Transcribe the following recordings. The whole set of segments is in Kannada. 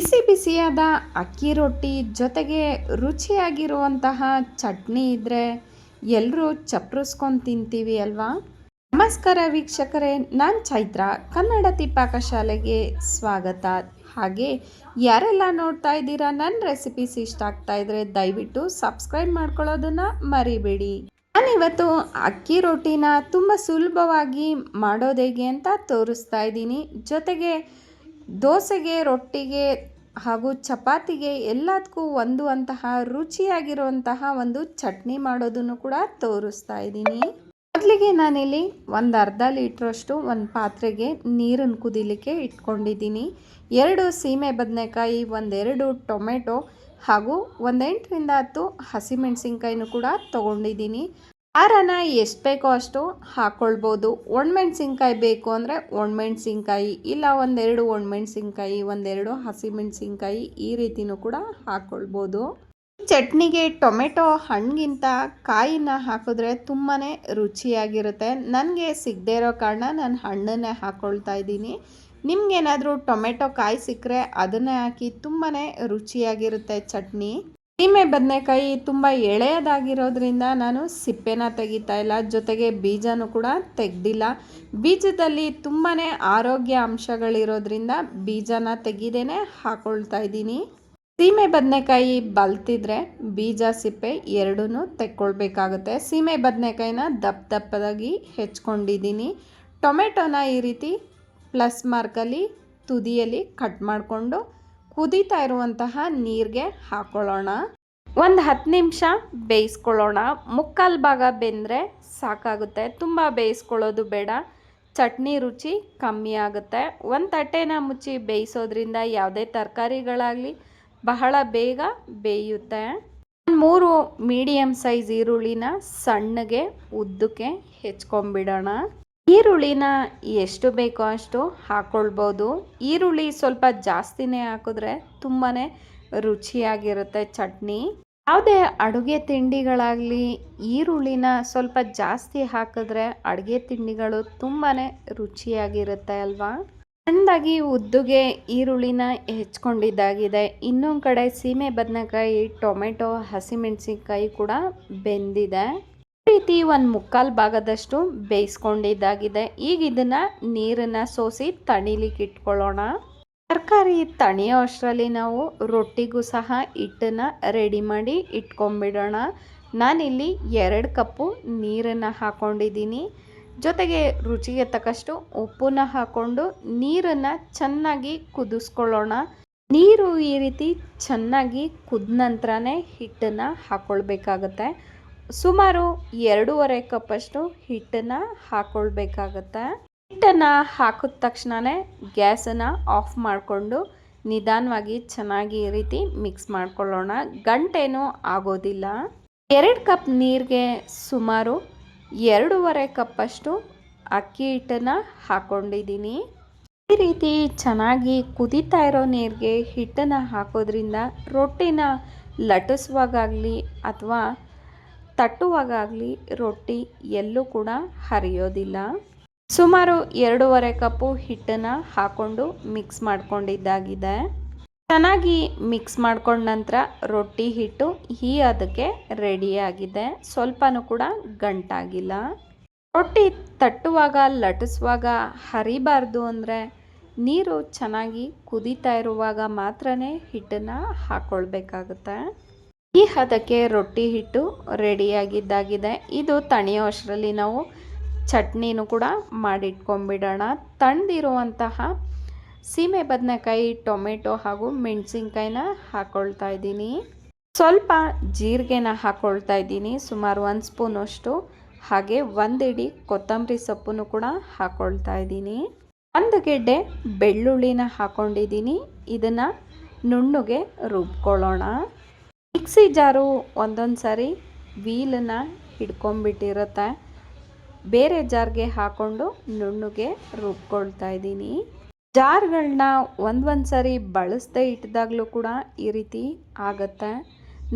ಬಿಸಿ ಬಿಸಿಯಾದ ಅಕ್ಕಿ ರೊಟ್ಟಿ ಜೊತೆಗೆ ರುಚಿಯಾಗಿರುವಂತಹ ಚಟ್ನಿ ಇದ್ದರೆ ಎಲ್ಲರೂ ಚಪ್ರಿಸ್ಕೊಂಡು ತಿಂತೀವಿ ಅಲ್ವಾ? ನಮಸ್ಕಾರ ವೀಕ್ಷಕರೇ, ನಾನು ಚೈತ್ರ, ಕನ್ನಡ ತಿಪ್ಪಾಕ ಶಾಲೆಗೆ ಸ್ವಾಗತ. ಹಾಗೆ ಯಾರೆಲ್ಲ ನೋಡ್ತಾ ಇದ್ದೀರಾ ನನ್ನ ರೆಸಿಪೀಸ್ ಇಷ್ಟ ಆಗ್ತಾ ಇದ್ರೆ ದಯವಿಟ್ಟು ಸಬ್ಸ್ಕ್ರೈಬ್ ಮಾಡ್ಕೊಳ್ಳೋದನ್ನ ಮರಿಬೇಡಿ. ನಾನಿವತ್ತು ಅಕ್ಕಿ ರೊಟ್ಟಿನ ತುಂಬ ಸುಲಭವಾಗಿ ಮಾಡೋದು ಹೇಗೆ ಅಂತ ತೋರಿಸ್ತಾ ಇದ್ದೀನಿ. ಜೊತೆಗೆ ದೋಸೆಗೆ, ರೊಟ್ಟಿಗೆ ಹಾಗೂ ಚಪಾತಿಗೆ ಎಲ್ಲದಕ್ಕೂ ಒಂದು ಅಂತಹ ರುಚಿಯಾಗಿರುವಂತಹ ಒಂದು ಚಟ್ನಿ ಮಾಡೋದನ್ನು ಕೂಡ ತೋರಿಸ್ತಾ ಇದ್ದೀನಿ. ಮೊದಲಿಗೆ ನಾನಿಲ್ಲಿ ಒಂದು ಅರ್ಧ ಲೀಟ್ರಷ್ಟು ಒಂದು ಪಾತ್ರೆಗೆ ನೀರನ್ನು ಕುದಿಲಿಕ್ಕೆ ಇಟ್ಕೊಂಡಿದ್ದೀನಿ. ಎರಡು ಸೀಮೆ ಬದನೆಕಾಯಿ, ಒಂದೆರಡು ಟೊಮೆಟೊ ಹಾಗೂ ಒಂದೆಂಟರಿಂದ ಹತ್ತು ಹಸಿಮೆಣಸಿನ್ಕಾಯಿನೂ ಕೂಡ ತೊಗೊಂಡಿದ್ದೀನಿ. ಖಾರನ ಎಷ್ಟು ಬೇಕೋ ಅಷ್ಟು ಹಾಕ್ಕೊಳ್ಬೋದು ಒಣಮೆಣ್ಸಿನ್ಕಾಯಿ ಬೇಕು ಅಂದರೆ ಒಣಮೆಣ್ಸಿನ್ಕಾಯಿ ಇಲ್ಲ ಒಂದೆರಡು ಒಣಮೆಣ್ಸಿನ್ಕಾಯಿ ಒಂದೆರಡು ಹಸಿಮೆಣಸಿನ್ಕಾಯಿ ಈ ರೀತಿನೂ ಕೂಡ ಹಾಕ್ಕೊಳ್ಬೋದು ಚಟ್ನಿಗೆ ಟೊಮೆಟೊ ಹಣ್ಣಿಗಿಂತ ಕಾಯಿನ ಹಾಕಿದ್ರೆ ತುಂಬಾ ರುಚಿಯಾಗಿರುತ್ತೆ. ನನಗೆ ಸಿಗದೇ ಇರೋ ಕಾರಣ ನಾನು ಹಣ್ಣನ್ನೇ ಹಾಕ್ಕೊಳ್ತಾ ಇದ್ದೀನಿ. ನಿಮಗೇನಾದರೂ ಟೊಮೆಟೊ ಕಾಯಿ ಸಿಕ್ಕರೆ ಅದನ್ನೇ ಹಾಕಿ ತುಂಬಾ ರುಚಿಯಾಗಿರುತ್ತೆ ಚಟ್ನಿ. ಸೀಮೆ ಬದನೆಕಾಯಿ ತುಂಬ ಎಳೆಯದಾಗಿರೋದ್ರಿಂದ ನಾನು ಸಿಪ್ಪೆನ ತೆಗಿತಾ ಇಲ್ಲ. ಜೊತೆಗೆ ಬೀಜನೂ ಕೂಡ ತೆಗ್ದಿಲ್ಲ. ಬೀಜದಲ್ಲಿ ತುಂಬಾ ಆರೋಗ್ಯ ಅಂಶಗಳಿರೋದ್ರಿಂದ ಬೀಜನ ತೆಗೆದೇನೆ ಹಾಕೊಳ್ತಾ ಇದ್ದೀನಿ. ಸೀಮೆ ಬದನೆಕಾಯಿ ಬಲ್ತಿದ್ರೆ ಬೀಜ, ಸಿಪ್ಪೆ ಎರಡೂ ತೆಕ್ಕೊಳ್ಬೇಕಾಗುತ್ತೆ. ಸೀಮೆ ಬದನೆಕಾಯಿನ ದಪ್ಪ ದಪ್ಪದಾಗಿ ಹೆಚ್ಕೊಂಡಿದ್ದೀನಿ. ಟೊಮೆಟೊನ ಈ ರೀತಿ ಪ್ಲಸ್ ಮಾರ್ಕಲ್ಲಿ ತುದಿಯಲ್ಲಿ ಕಟ್ ಮಾಡಿಕೊಂಡು ಕುದೀತಾ ಇರುವಂತಹ ನೀರಿಗೆ ಹಾಕೊಳ್ಳೋಣ. ಒಂದು ಹತ್ತು ನಿಮಿಷ ಬೇಯಿಸ್ಕೊಳ್ಳೋಣ. ಮುಕ್ಕಾಲು ಭಾಗ ಬೆಂದರೆ ಸಾಕಾಗುತ್ತೆ. ತುಂಬ ಬೇಯಿಸ್ಕೊಳ್ಳೋದು ಬೇಡ. ಚಟ್ನಿ ರುಚಿ ಕಮ್ಮಿ ಆಗುತ್ತೆ. ಒಂದು ತಟ್ಟೆನ ಮುಚ್ಚಿ ಬೇಯಿಸೋದ್ರಿಂದ ಯಾವುದೇ ತರಕಾರಿಗಳಾಗಲಿ ಬಹಳ ಬೇಗ ಬೇಯುತ್ತೆ. ಮೂರು ಮೀಡಿಯಮ್ ಸೈಜ್ ಈರುಳ್ಳಿನ ಸಣ್ಣಗೆ ಉದ್ದಕ್ಕೆ ಹೆಚ್ಕೊಂಬಿಡೋಣ ಈರುಳ್ಳಿನ ಎಷ್ಟು ಬೇಕೋ ಅಷ್ಟು ಹಾಕ್ಕೊಳ್ಬೋದು ಈರುಳ್ಳಿ ಸ್ವಲ್ಪ ಜಾಸ್ತಿನೇ ಹಾಕಿದ್ರೆ ತುಂಬಾ ರುಚಿಯಾಗಿರುತ್ತೆ ಚಟ್ನಿ. ಯಾವುದೇ ಅಡುಗೆ ತಿಂಡಿಗಳಾಗಲಿ ಈರುಳ್ಳಿನ ಸ್ವಲ್ಪ ಜಾಸ್ತಿ ಹಾಕಿದ್ರೆ ಅಡುಗೆ ತಿಂಡಿಗಳು ತುಂಬಾ ರುಚಿಯಾಗಿರುತ್ತೆ ಅಲ್ವಾ? ಚೆಂದಾಗಿ ಉದ್ದುಗೆ ಈರುಳ್ಳಿನ ಹೆಚ್ಕೊಂಡಿದ್ದಾಗಿದೆ. ಇನ್ನೊಂದು ಕಡೆ ಸೀಮೆ ಬದನೆಕಾಯಿ, ಟೊಮೆಟೊ, ಹಸಿಮೆಣಸಿನ್ಕಾಯಿ ಕೂಡ ಬೆಂದಿದೆ. ರೀತಿ ಒಂದು ಮುಕ್ಕಾಲು ಭಾಗದಷ್ಟು ಬೇಯಿಸ್ಕೊಂಡಿದ್ದಾಗಿದೆ. ಈಗ ಇದನ್ನು ನೀರನ್ನು ಸೋಸಿ ತಣಿಲಿಕ್ಕೆ ಇಟ್ಕೊಳ್ಳೋಣ. ತರಕಾರಿ ತಣಿಯೋ ಅಷ್ಟರಲ್ಲಿ ನಾವು ರೊಟ್ಟಿಗೂ ಸಹ ಹಿಟ್ಟನ್ನು ರೆಡಿ ಮಾಡಿ ಇಟ್ಕೊಂಬಿಡೋಣ ನಾನಿಲ್ಲಿ ಎರಡು ಕಪ್ಪು ನೀರನ್ನು ಹಾಕ್ಕೊಂಡಿದ್ದೀನಿ ಜೊತೆಗೆ ರುಚಿಗೆ ತಕ್ಕಷ್ಟು ಉಪ್ಪನ್ನ ಹಾಕ್ಕೊಂಡು ನೀರನ್ನು ಚೆನ್ನಾಗಿ ಕುದಿಸ್ಕೊಳ್ಳೋಣ. ನೀರು ಈ ರೀತಿ ಚೆನ್ನಾಗಿ ಕುದ ನಂತರನೇ ಹಿಟ್ಟನ್ನು ಹಾಕ್ಕೊಳ್ಬೇಕಾಗತ್ತೆ ಸುಮಾರು ಎರಡೂವರೆ ಕಪ್ಪಷ್ಟು ಹಿಟ್ಟನ್ನು ಹಾಕ್ಕೊಳ್ಬೇಕಾಗತ್ತೆ ಹಿಟ್ಟನ್ನು ಹಾಕಿದ ತಕ್ಷಣವೇ ಗ್ಯಾಸನ್ನು ಆಫ್ ಮಾಡಿಕೊಂಡು ನಿಧಾನವಾಗಿ ಚೆನ್ನಾಗಿ ಈ ರೀತಿ ಮಿಕ್ಸ್ ಮಾಡ್ಕೊಳ್ಳೋಣ. ಗಂಟೇನೂ ಆಗೋದಿಲ್ಲ. ಎರಡು ಕಪ್ ನೀರಿಗೆ ಸುಮಾರು ಎರಡೂವರೆ ಕಪ್ಪಷ್ಟು ಅಕ್ಕಿ ಹಿಟ್ಟನ್ನು ಹಾಕ್ಕೊಂಡಿದ್ದೀನಿ ಈ ರೀತಿ ಚೆನ್ನಾಗಿ ಕುದೀತಾ ಇರೋ ನೀರಿಗೆ ಹಿಟ್ಟನ್ನು ಹಾಕೋದ್ರಿಂದ ರೊಟ್ಟಿನ ಲಟ್ಟಿಸುವಾಗಲಿ ಅಥವಾ ತಟ್ಟುವಾಗಲಿ ರೊಟ್ಟಿ ಎಲ್ಲೂ ಕೂಡ ಹರಿಯೋದಿಲ್ಲ. ಸುಮಾರು ಎರಡೂವರೆ ಕಪ್ಪು ಹಿಟ್ಟನ್ನು ಹಾಕ್ಕೊಂಡು ಮಿಕ್ಸ್ ಮಾಡ್ಕೊಂಡಿದ್ದಾಗಿದೆ. ಚೆನ್ನಾಗಿ ಮಿಕ್ಸ್ ಮಾಡ್ಕೊಂಡ ನಂತರ ರೊಟ್ಟಿ ಹಿಟ್ಟು ಈ ಅದಕ್ಕೆ ರೆಡಿಯಾಗಿದೆ. ಸ್ವಲ್ಪನೂ ಕೂಡ ಗಂಟಾಗಿಲ್ಲ. ರೊಟ್ಟಿ ತಟ್ಟುವಾಗ ಲಟಿಸುವಾಗ ಹರಿಬಾರ್ದು ಅಂದರೆ ನೀರು ಚೆನ್ನಾಗಿ ಕುದೀತಾ ಇರುವಾಗ ಮಾತ್ರನೇ ಹಿಟ್ಟನ್ನು ಹಾಕ್ಕೊಳ್ಬೇಕಾಗುತ್ತೆ ಈ ಹದಕ್ಕೆ ರೊಟ್ಟಿ ಹಿಟ್ಟು ರೆಡಿಯಾಗಿದ್ದಾಗಿದೆ. ಇದು ತಣಿಯೋ ಅಷ್ಟರಲ್ಲಿ ನಾವು ಚಟ್ನಿನೂ ಕೂಡ ಮಾಡಿಟ್ಕೊಂಡ್ಬಿಡೋಣ ತಣ್ಣದಿರುವಂತಹ ಸೀಮೆ ಬದನೆಕಾಯಿ, ಟೊಮೆಟೊ ಹಾಗೂ ಮೆಣಸಿನ್ಕಾಯಿನ ಹಾಕ್ಕೊಳ್ತಾ ಇದ್ದೀನಿ. ಸ್ವಲ್ಪ ಜೀರಿಗೆನ ಹಾಕ್ಕೊಳ್ತಾ ಇದ್ದೀನಿ. ಸುಮಾರು ಒಂದು ಸ್ಪೂನಷ್ಟು. ಹಾಗೆ ಒಂದಿಡಿ ಕೊತ್ತಂಬರಿ ಸೊಪ್ಪನ್ನು ಕೂಡ ಹಾಕ್ಕೊಳ್ತಾ ಇದ್ದೀನಿ. ಒಂದು ಗೆಡ್ಡೆ ಬೆಳ್ಳುಳ್ಳಿನ ಹಾಕ್ಕೊಂಡಿದ್ದೀನಿ ಇದನ್ನು ನುಣ್ಣಗೆ ರುಬ್ಕೊಳ್ಳೋಣ. ಮಿಕ್ಸಿ ಜಾರು ಒಂದೊಂದು ಸಾರಿ ವೀಲನ್ನು ಹಿಡ್ಕೊಂಬಿಟ್ಟಿರುತ್ತೆ ಬೇರೆ ಜಾರ್ಗೆ ಹಾಕ್ಕೊಂಡು ನುಣ್ಣಗೆ ರುಬ್ಕೊಳ್ತಾ ಇದ್ದೀನಿ. ಜಾರ್ಗಳನ್ನ ಒಂದೊಂದು ಸಾರಿ ಬಳಸ್ದೇ ಇಟ್ಟಿದಾಗಲೂ ಕೂಡ ಈ ರೀತಿ ಆಗತ್ತೆ.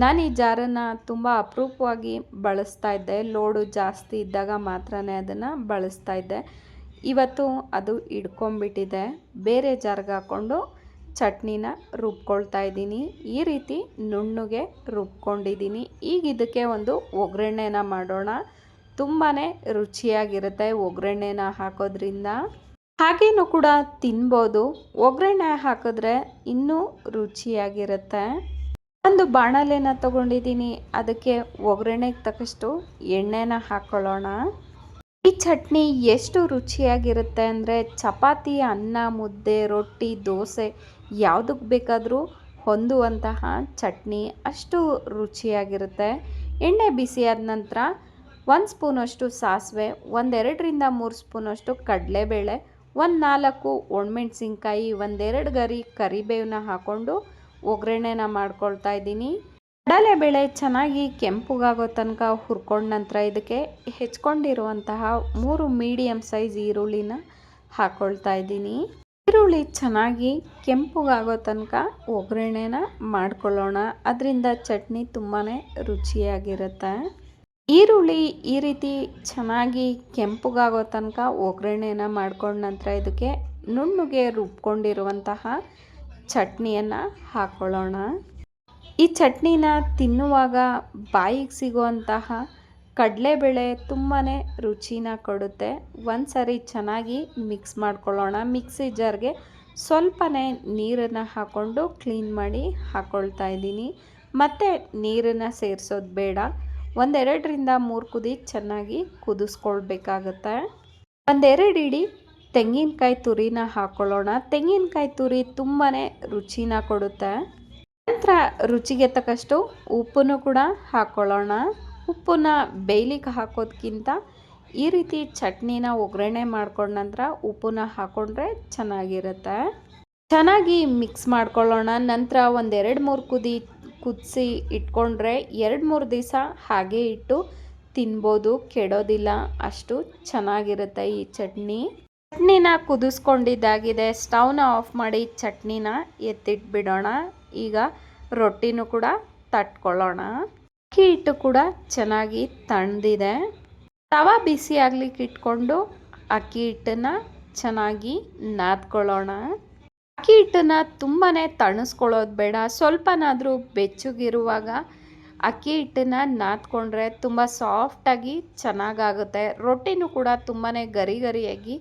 ನಾನು ಈ ಜಾರನ್ನು ತುಂಬ ಅಪರೂಪವಾಗಿ ಬಳಸ್ತಾ ಇದ್ದೆ. ಲೋಡು ಜಾಸ್ತಿ ಇದ್ದಾಗ ಮಾತ್ರನೇ ಅದನ್ನು ಬಳಸ್ತಾ ಇದ್ದೆ. ಇವತ್ತು ಅದು ಹಿಡ್ಕೊಂಬಿಟ್ಟಿದೆ ಬೇರೆ ಜಾರ್ಗೆ ಹಾಕ್ಕೊಂಡು ಚಟ್ನಿನ ರುಬ್ಕೊಳ್ತಾ ಇದ್ದೀನಿ. ಈ ರೀತಿ ನುಣ್ಣಗೆ ರುಬ್ಕೊಂಡಿದ್ದೀನಿ. ಈಗ ಇದಕ್ಕೆ ಒಂದು ಒಗ್ಗರಣೆನ ಮಾಡೋಣ. ತುಂಬಾ ರುಚಿಯಾಗಿರುತ್ತೆ ಒಗ್ಗರಣೆನ ಹಾಕೋದ್ರಿಂದ. ಹಾಗೇನೂ ಕೂಡ ತಿನ್ಬೋದು. ಒಗ್ಗರಣೆ ಹಾಕಿದ್ರೆ ಇನ್ನೂ ರುಚಿಯಾಗಿರುತ್ತೆ. ಒಂದು ಬಾಣಲೆನ ತಗೊಂಡಿದ್ದೀನಿ. ಅದಕ್ಕೆ ಒಗ್ಗರಣೆಗೆ ತಕ್ಕಷ್ಟು ಎಣ್ಣೆನ ಹಾಕ್ಕೊಳ್ಳೋಣ ಈ ಚಟ್ನಿ ಎಷ್ಟು ರುಚಿಯಾಗಿರುತ್ತೆ ಅಂದರೆ ಚಪಾತಿ, ಅನ್ನ, ಮುದ್ದೆ, ರೊಟ್ಟಿ, ದೋಸೆ ಯಾವುದಕ್ಕೆ ಬೇಕಾದರೂ ಹೊಂದುವಂತಹ ಚಟ್ನಿ ಅಷ್ಟು ರುಚಿಯಾಗಿರುತ್ತೆ. ಎಣ್ಣೆ ಬಿಸಿಯಾದ ನಂತರ ಒಂದು ಸ್ಪೂನಷ್ಟು ಸಾಸಿವೆ, ಒಂದೆರಡರಿಂದ ಮೂರು ಸ್ಪೂನಷ್ಟು ಕಡಲೆಬೇಳೆ, ಒಂದು ನಾಲ್ಕು ಒಣಮೆಣ್ಸಿನ್ಕಾಯಿ, ಒಂದೆರಡು ಗರಿ ಕರಿಬೇವನ್ನ ಹಾಕ್ಕೊಂಡು ಒಗ್ಗರಣೆನ ಮಾಡ್ಕೊಳ್ತಾ ಇದ್ದೀನಿ. ಕಡಲೆಬೇಳೆ ಚೆನ್ನಾಗಿ ಕೆಂಪುಗಾಗೋ ತನಕ ಹುರ್ಕೊಂಡ ನಂತರ ಇದಕ್ಕೆ ಹೆಚ್ಕೊಂಡಿರುವಂತಹ ಮೂರು ಮೀಡಿಯಮ್ ಸೈಜ್ ಈರುಳ್ಳಿನ ಹಾಕ್ಕೊಳ್ತಾ ಇದ್ದೀನಿ. ಈರುಳ್ಳಿ ಚೆನ್ನಾಗಿ ಕೆಂಪುಗಾಗೋ ತನಕ ಒಗ್ಗರಣೆನ ಮಾಡ್ಕೊಳ್ಳೋಣ. ಅದರಿಂದ ಚಟ್ನಿ ತುಂಬಾ ರುಚಿಯಾಗಿರುತ್ತೆ. ಈರುಳ್ಳಿ ಈ ರೀತಿ ಚೆನ್ನಾಗಿ ಕೆಂಪುಗಾಗೋ ತನಕ ಒಗ್ಗರಣೆನ ಮಾಡ್ಕೊಂಡ ನಂತರ ಇದಕ್ಕೆ ನುಣ್ಣುಗೆ ರುಬ್ಕೊಂಡಿರುವಂತಹ ಚಟ್ನಿಯನ್ನು ಹಾಕ್ಕೊಳ್ಳೋಣ ಈ ಚಟ್ನಿನ ತಿನ್ನುವಾಗ ಬಾಯಿಗೆ ಸಿಗುವಂತಹ ಕಡಲೆಬೇಳೆ ತುಂಬಾ ರುಚಿನ ಕೊಡುತ್ತೆ. ಒಂದು ಸರಿ ಚೆನ್ನಾಗಿ ಮಿಕ್ಸ್ ಮಾಡ್ಕೊಳ್ಳೋಣ. ಮಿಕ್ಸಿ ಜಾರ್ಗೆ ಸ್ವಲ್ಪನೇ ನೀರನ್ನು ಹಾಕ್ಕೊಂಡು ಕ್ಲೀನ್ ಮಾಡಿ ಹಾಕ್ಕೊಳ್ತಾ ಇದ್ದೀನಿ. ಮತ್ತು ನೀರನ್ನು ಸೇರಿಸೋದು ಬೇಡ. ಒಂದೆರಡರಿಂದ ಮೂರು ಕುದಿ ಚೆನ್ನಾಗಿ ಕುದಿಸ್ಕೊಳ್ಬೇಕಾಗತ್ತೆ. ಒಂದೆರಡು ಇಡಿ ತೆಂಗಿನಕಾಯಿ ತುರಿನ ಹಾಕ್ಕೊಳ್ಳೋಣ ತೆಂಗಿನಕಾಯಿ ತುರಿ ತುಂಬಾ ರುಚಿನ ಕೊಡುತ್ತೆ. ನಂತರ ರುಚಿಗೆ ತಕ್ಕಷ್ಟು ಉಪ್ಪನ್ನು ಕೂಡ ಹಾಕ್ಕೊಳ್ಳೋಣ ಉಪ್ಪನ್ನ ಬೇಯ್ಲಿಕ್ಕೆ ಹಾಕೋದಕ್ಕಿಂತ ಈ ರೀತಿ ಚಟ್ನಿನ ಒಗ್ಗರಣೆ ಮಾಡ್ಕೊಂಡ ನಂತರ ಉಪ್ಪನ್ನ ಹಾಕ್ಕೊಂಡ್ರೆ ಚೆನ್ನಾಗಿರುತ್ತೆ. ಚೆನ್ನಾಗಿ ಮಿಕ್ಸ್ ಮಾಡ್ಕೊಳ್ಳೋಣ. ನಂತರ ಒಂದೆರಡು ಮೂರು ಕುದಿ, ಕುದಿಸಿ ಇಟ್ಕೊಂಡ್ರೆ ಎರಡು ಮೂರು ದಿವಸ ಹಾಗೆ ಇಟ್ಟು ತಿನ್ಬೋದು. ಕೆಡೋದಿಲ್ಲ. ಅಷ್ಟು ಚೆನ್ನಾಗಿರುತ್ತೆ ಈ ಚಟ್ನಿ. ಚಟ್ನಿನ ಕುದಿಸ್ಕೊಂಡಿದ್ದಾಗಿದೆ. ಸ್ಟವ್ನ ಆಫ್ ಮಾಡಿ ಚಟ್ನಿನ ಎತ್ತಿಟ್ಬಿಡೋಣ. ಈಗ ರೊಟ್ಟಿನೂ ಕೂಡ ತಟ್ಕೊಳ್ಳೋಣ. ಅಕ್ಕಿ ಹಿಟ್ಟು ಕೂಡ ಚೆನ್ನಾಗಿ ತಣ್ದಿದೆ ತವ ಬಿಸಿ ಆಗ್ಲಿಕ್ಕೆ ಇಟ್ಕೊಂಡು ಅಕ್ಕಿ ಹಿಟ್ಟನ್ನು ಚೆನ್ನಾಗಿ ನಾದ್ಕೊಳ್ಳೋಣ. ಅಕ್ಕಿ ಹಿಟ್ಟನ್ನ ತುಂಬಾ ತಣಿಸ್ಕೊಳ್ಳೋದು ಬೇಡ. ಸ್ವಲ್ಪನಾದರೂ ಬೆಚ್ಚಗಿರುವಾಗ ಅಕ್ಕಿ ಹಿಟ್ಟನ್ನು ನಾದ್ಕೊಂಡ್ರೆ ತುಂಬ ಸಾಫ್ಟಾಗಿ ಚೆನ್ನಾಗಾಗುತ್ತೆ. ರೊಟ್ಟಿನೂ ಕೂಡ ತುಂಬಾ ಗರಿ ಗರಿಯಾಗಿ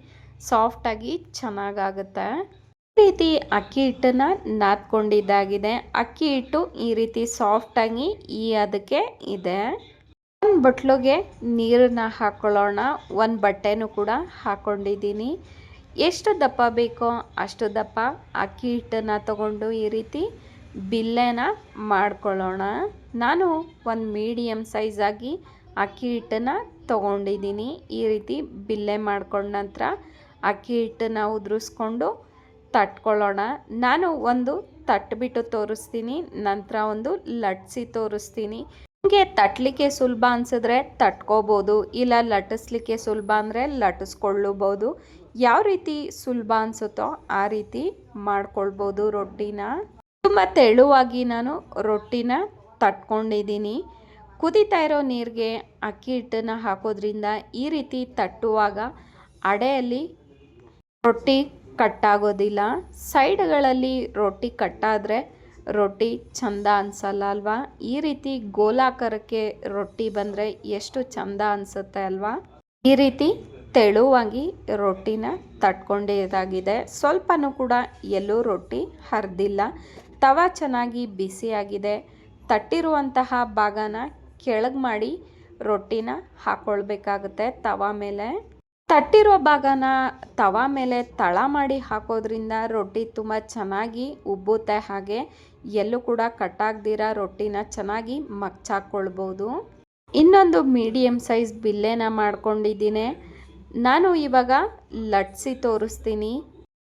ಸಾಫ್ಟಾಗಿ ಚೆನ್ನಾಗಾಗುತ್ತೆ. ರೀತಿ ಅಕ್ಕಿ ಹಿಟ್ಟನ್ನ ನಾದ್ಕೊಂಡಿದ್ದಾಗಿದೆ. ಅಕ್ಕಿ ಹಿಟ್ಟು ಈ ರೀತಿ ಸಾಫ್ಟಾಗಿ ಈ ಅದಕ್ಕೆ ಇದೆ. ಒಂದು ಬಟ್ಲಿಗೆ ನೀರನ್ನ ಹಾಕೊಳ್ಳೋಣ. ಒಂದು ಬಟ್ಟೆನೂ ಕೂಡ ಹಾಕ್ಕೊಂಡಿದ್ದೀನಿ ಎಷ್ಟು ದಪ್ಪ ಬೇಕೋ ಅಷ್ಟು ದಪ್ಪ ಅಕ್ಕಿ ಹಿಟ್ಟನ್ನು ತಗೊಂಡು ಈ ರೀತಿ ಬಿಲ್ಲೆನ ಮಾಡ್ಕೊಳ್ಳೋಣ. ನಾನು ಒಂದು ಮೀಡಿಯಮ್ ಸೈಜಾಗಿ ಅಕ್ಕಿ ಹಿಟ್ಟನ್ನ ತಗೊಂಡಿದ್ದೀನಿ. ಈ ರೀತಿ ಬಿಲ್ಲೆ ಮಾಡ್ಕೊಂಡ ನಂತರ ಅಕ್ಕಿ ಹಿಟ್ಟನ್ನು ಉದುರಿಸ್ಕೊಂಡು ತಟ್ಕೊಳ್ಳೋಣ. ನಾನು ಒಂದು ತಟ್ಬಿಟ್ಟು ತೋರಿಸ್ತೀನಿ, ನಂತರ ಒಂದು ಲಟ್ಸಿ ತೋರಿಸ್ತೀನಿ. ನಿಮಗೆ ತಟ್ಟಲಿಕ್ಕೆ ಸುಲಭ ಅನಿಸಿದ್ರೆ ತಟ್ಕೋಬೋದು, ಇಲ್ಲ ಲಟ್ಟಿಸ್ಲಿಕ್ಕೆ ಸುಲಭ ಅಂದರೆ ಲಟ್ಟಿಸ್ಕೊಳ್ಳಬೋದು. ಯಾವ ರೀತಿ ಸುಲಭ ಅನಿಸುತ್ತೋ ಆ ರೀತಿ ಮಾಡ್ಕೊಳ್ಬೋದು ರೊಟ್ಟಿನ. ತುಂಬ ತೆಳುವಾಗಿ ನಾನು ರೊಟ್ಟಿನ ತಟ್ಕೊಂಡಿದ್ದೀನಿ. ಕುದೀತಾ ಇರೋ ನೀರಿಗೆ ಅಕ್ಕಿ ಹಿಟ್ಟನ್ನು ಹಾಕೋದ್ರಿಂದ ಈ ರೀತಿ ತಟ್ಟುವಾಗ ಅಡೆಯಲ್ಲಿ ರೊಟ್ಟಿ ಕಟ್ಟಾಗೋದಿಲ್ಲ. ಸೈಡ್ಗಳಲ್ಲಿ ರೊಟ್ಟಿ ಕಟ್ಟಾದರೆ ರೊಟ್ಟಿ ಚಂದ ಅನ್ಸಲ್ಲ ಅಲ್ವಾ? ಈ ರೀತಿ ಗೋಲಾಕಾರಕ್ಕೆ ರೊಟ್ಟಿ ಬಂದರೆ ಎಷ್ಟು ಚಂದ ಅನಿಸುತ್ತೆ ಅಲ್ವಾ? ಈ ರೀತಿ ತೆಳುವಾಗಿ ರೊಟ್ಟಿನ ತಟ್ಕೊಂಡಿದ್ದಾಗಿದೆ ಸ್ವಲ್ಪನೂ ಕೂಡ ಎಲ್ಲೂ ರೊಟ್ಟಿ ಹರಿದಿಲ್ಲ. ತವ ಚೆನ್ನಾಗಿ ಬಿಸಿಯಾಗಿದೆ. ತಟ್ಟಿರುವಂತಹ ಭಾಗನ ಕೆಳಗೆ ಮಾಡಿ ರೊಟ್ಟಿನ ಹಾಕ್ಕೊಳ್ಬೇಕಾಗುತ್ತೆ ತವ ಮೇಲೆ. ತಟ್ಟಿರೋ ಭಾಗನ ತವ ಮೇಲೆ ತಳ ಮಾಡಿ ಹಾಕೋದ್ರಿಂದ ರೊಟ್ಟಿ ತುಂಬ ಚೆನ್ನಾಗಿ ಉಬ್ಬುತ್ತೆ. ಹಾಗೆ ಎಲ್ಲೂ ಕೂಡ ಕಟ್ಟಾಗ್ದಿರ ರೊಟ್ಟಿನ ಚೆನ್ನಾಗಿ ಮಗ್ಚಾಕ್ಕೊಳ್ಬೋದು. ಇನ್ನೊಂದು ಮೀಡಿಯಮ್ ಸೈಜ್ ಬಿಲ್ಲೆನ ಮಾಡ್ಕೊಂಡಿದ್ದೀನಿ. ನಾನು ಇವಾಗ ಲಟ್ಸಿ ತೋರಿಸ್ತೀನಿ.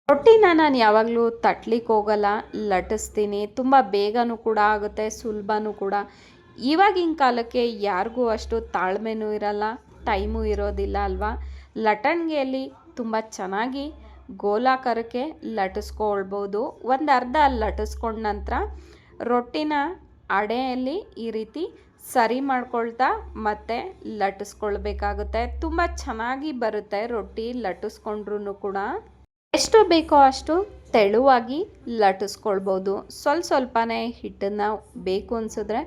ರೊಟ್ಟಿನ ನಾನು ಯಾವಾಗಲೂ ತಟ್ಲಿಕ್ಕೆ ಹೋಗಲ್ಲ, ಲಟ್ಟಿಸ್ತೀನಿ. ತುಂಬ ಬೇಗನೂ ಕೂಡ ಆಗುತ್ತೆ, ಸುಲಭನೂ ಕೂಡ. ಇವಾಗಿನ ಕಾಲಕ್ಕೆ ಯಾರಿಗೂ ಅಷ್ಟು ತಾಳ್ಮೆನೂ ಇರಲ್ಲ, ಟೈಮು ಇರೋದಿಲ್ಲ ಅಲ್ವಾ? ಲಟಣಿಗೆಯಲ್ಲಿ ತುಂಬ ಚೆನ್ನಾಗಿ ಗೋಲಾಕಾರಕ್ಕೆ ಲಟ್ಟಿಸ್ಕೊಳ್ಬೋದು ಒಂದು ಅರ್ಧ ಲಟಿಸ್ಕೊಂಡ ನಂತರ ರೊಟ್ಟಿನ ಅಡೆಯಲ್ಲಿ ಈ ರೀತಿ ಸರಿ ಮಾಡ್ಕೊಳ್ತಾ ಮತ್ತೆ ಲಟ್ಟಿಸ್ಕೊಳ್ಬೇಕಾಗುತ್ತೆ ತುಂಬ ಚೆನ್ನಾಗಿ ಬರುತ್ತೆ ರೊಟ್ಟಿ ಲಟ್ಟಿಸ್ಕೊಂಡ್ರೂ ಕೂಡ. ಎಷ್ಟು ಬೇಕೋ ಅಷ್ಟು ತೆಳುವಾಗಿ ಲಟ್ಟಿಸ್ಕೊಳ್ಬೋದು ಸ್ವಲ್ಪ ಸ್ವಲ್ಪನೇ ಹಿಟ್ಟನ್ನು ಬೇಕು ಅನಿಸಿದ್ರೆ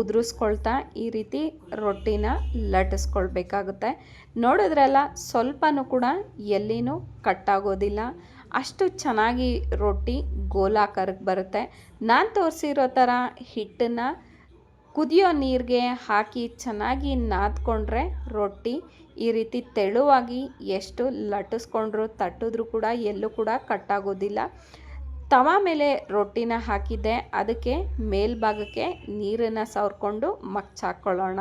ಉದುರಿಸ್ಕೊಳ್ತಾ ಈ ರೀತಿ ರೊಟ್ಟಿನ ಲಟ್ಟಿಸ್ಕೊಳ್ಬೇಕಾಗುತ್ತೆ. ನೋಡಿದ್ರೆಲ್ಲ, ಸ್ವಲ್ಪನೂ ಕೂಡ ಎಲ್ಲಿನೂ ಕಟ್ಟಾಗೋದಿಲ್ಲ. ಅಷ್ಟು ಚೆನ್ನಾಗಿ ರೊಟ್ಟಿ ಗೋಲಾಕಾರಕ್ಕೆ ಬರುತ್ತೆ. ನಾನು ತೋರಿಸಿರೋ ಥರ ಹಿಟ್ಟನ್ನು ಕುದಿಯೋ ನೀರಿಗೆ ಹಾಕಿ ಚೆನ್ನಾಗಿ ನಾದ್ಕೊಂಡ್ರೆ ರೊಟ್ಟಿ ಈ ರೀತಿ ತೆಳುವಾಗಿ ಎಷ್ಟು ಲಟ್ಟಿಸ್ಕೊಂಡ್ರು ತಟ್ಟಿದ್ರು ಕೂಡ ಎಲ್ಲೂ ಕೂಡ ಕಟ್ಟಾಗೋದಿಲ್ಲ. ತವ ಮೇಲೆ ರೊಟ್ಟಿನ ಹಾಕಿದ್ದೆ. ಅದಕ್ಕೆ ಮೇಲ್ಭಾಗಕ್ಕೆ ನೀರನ್ನು ಸವರ್ಕೊಂಡು ಮಗ್ಚಾಕೊಳ್ಳೋಣ.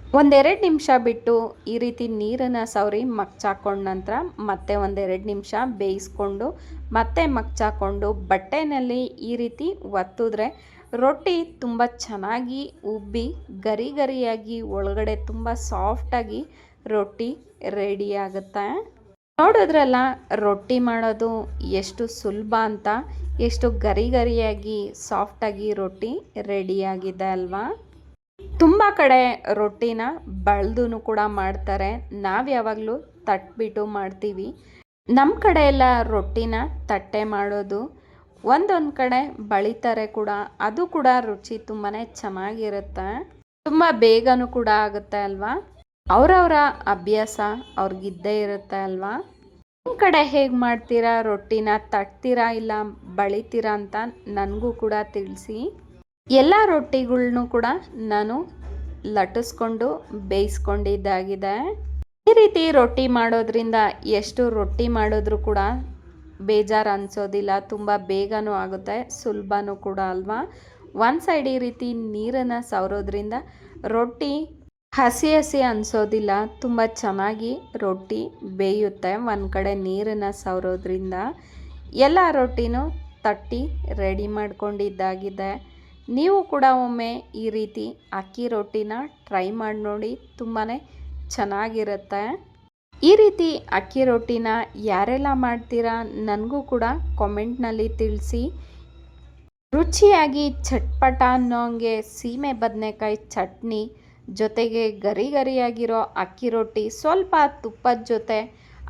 ಒಂದೆರಡು ನಿಮಿಷ ಬಿಟ್ಟು ಈ ರೀತಿ ನೀರನ್ನು ಸವರಿ ಮಗ್ಚಾಕೊಂಡ ನಂತರ ಮತ್ತೆ ಒಂದೆರಡು ನಿಮಿಷ ಬೇಯಿಸ್ಕೊಂಡು ಮತ್ತೆ ಮಗ್ಚಾಕೊಂಡು ಬಟ್ಟೆನಲ್ಲಿ ಈ ರೀತಿ ಒತ್ತಿದ್ರೆ ರೊಟ್ಟಿ ತುಂಬ ಚೆನ್ನಾಗಿ ಉಬ್ಬಿ ಗರಿ ಗರಿಯಾಗಿ ಒಳಗಡೆ ತುಂಬ ಸಾಫ್ಟಾಗಿ ರೊಟ್ಟಿ ರೆಡಿ ಆಗುತ್ತೆ. ನೋಡಿದ್ರಲ್ಲ, ರೊಟ್ಟಿ ಮಾಡೋದು ಎಷ್ಟು ಸುಲಭ ಅಂತ? ಎಷ್ಟು ಗರಿ ಗರಿಯಾಗಿ ಸಾಫ್ಟಾಗಿ ರೊಟ್ಟಿ ರೆಡಿಯಾಗಿದೆ ಅಲ್ವಾ? ತುಂಬ ಕಡೆ ರೊಟ್ಟಿನ ಬಳ್ದು ಕೂಡ ಮಾಡ್ತಾರೆ. ನಾವು ಯಾವಾಗಲೂ ತಟ್ಬಿಟ್ಟು ಮಾಡ್ತೀವಿ. ನಮ್ಮ ಕಡೆ ಎಲ್ಲ ರೊಟ್ಟಿನ ತಟ್ಟೆ ಮಾಡೋದು. ಒಂದೊಂದು ಕಡೆ ಬಳಿತಾರೆ ಕೂಡ. ಅದು ಕೂಡ ರುಚಿ ತುಂಬಾ ಚೆನ್ನಾಗಿರುತ್ತೆ. ತುಂಬ ಬೇಗನೂ ಕೂಡ ಆಗುತ್ತೆ ಅಲ್ವಾ? ಅವರವರ ಅಭ್ಯಾಸ ಅವ್ರಿಗಿದ್ದೇ ಇರುತ್ತೆ ಅಲ್ವಾ? ನಿಮ್ಮ ಕಡೆ ಹೇಗೆ ಮಾಡ್ತೀರಾ? ರೊಟ್ಟಿನ ತಟ್ತೀರಾ ಇಲ್ಲ ಬಳಿತೀರಾ ಅಂತ ನನಗೂ ಕೂಡ ತಿಳಿಸಿ. ಎಲ್ಲ ರೊಟ್ಟಿಗಳನ್ನೂ ಕೂಡ ನಾನು ಲಟ್ಟಿಸ್ಕೊಂಡು ಬೇಯಿಸ್ಕೊಂಡಿದ್ದಾಗಿದೆ. ಈ ರೀತಿ ರೊಟ್ಟಿ ಮಾಡೋದ್ರಿಂದ ಎಷ್ಟು ರೊಟ್ಟಿ ಮಾಡಿದ್ರೂ ಕೂಡ ಬೇಜಾರು ಅನಿಸೋದಿಲ್ಲ, ತುಂಬ ಬೇಗನೂ ಆಗುತ್ತೆ, ಸುಲಭನೂ ಕೂಡ ಅಲ್ವಾ? ಒಂದು ಸೈಡ್ ಈ ರೀತಿ ನೀರನ್ನು ಸವರೋದ್ರಿಂದ ರೊಟ್ಟಿ ಹಸಿ ಹಸಿ ಅನಿಸೋದಿಲ್ಲ, ತುಂಬ ಚೆನ್ನಾಗಿ ರೊಟ್ಟಿ ಬೇಯುತ್ತೆ. ಒಂದು ಕಡೆ ನೀರನ್ನು ಸವರೋದ್ರಿಂದ ಎಲ್ಲ ರೊಟ್ಟಿನೂ ತಟ್ಟಿ ರೆಡಿ ಮಾಡ್ಕೊಂಡಿದ್ದಾಗಿದೆ. ನೀವು ಕೂಡ ಒಮ್ಮೆ ಈ ರೀತಿ ಅಕ್ಕಿ ರೊಟ್ಟಿನ ಟ್ರೈ ಮಾಡಿ ನೋಡಿ ತುಂಬಾ ಚೆನ್ನಾಗಿರುತ್ತೆ. ಈ ರೀತಿ ಅಕ್ಕಿ ರೊಟ್ಟಿನ ಯಾರೆಲ್ಲ ಮಾಡ್ತೀರಾ ನನಗೂ ಕೂಡ ಕಾಮೆಂಟ್ನಲ್ಲಿ ತಿಳಿಸಿ. ರುಚಿಯಾಗಿ ಚಟ್ಪಟ ಅನ್ನೋಂಗೆ ಸೀಮೆ ಬದನೆಕಾಯಿ ಚಟ್ನಿ ಜೊತೆಗೆ ಗರಿ ಗರಿಯಾಗಿರೋ ಅಕ್ಕಿ ರೊಟ್ಟಿ ಸ್ವಲ್ಪ ತುಪ್ಪದ ಜೊತೆ,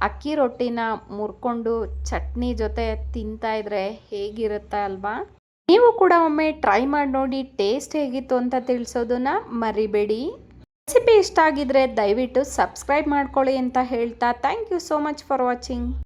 ಅಕ್ಕಿ ರೊಟ್ಟಿನ ಮುರ್ಕೊಂಡು ಚಟ್ನಿ ಜೊತೆ ತಿಂತಾ ಇದ್ರೆ ಹೇಗಿರುತ್ತೆ ಅಲ್ವಾ? ನೀವು ಕೂಡ ಒಮ್ಮೆ ಟ್ರೈ ಮಾಡಿ ನೋಡಿ ಟೇಸ್ಟ್ ಹೇಗಿತ್ತು ಅಂತ ತಿಳಿಸೋದನ್ನ ಮರಿಬೇಡಿ. ರೆಸಿಪಿ ಇಷ್ಟ ಆಗಿದ್ರೆ ದಯವಿಟ್ಟು ಸಬ್ಸ್ಕ್ರೈಬ್ ಮಾಡ್ಕೊಳ್ಳಿ ಅಂತ ಹೇಳ್ತಾ thank you so much for watching.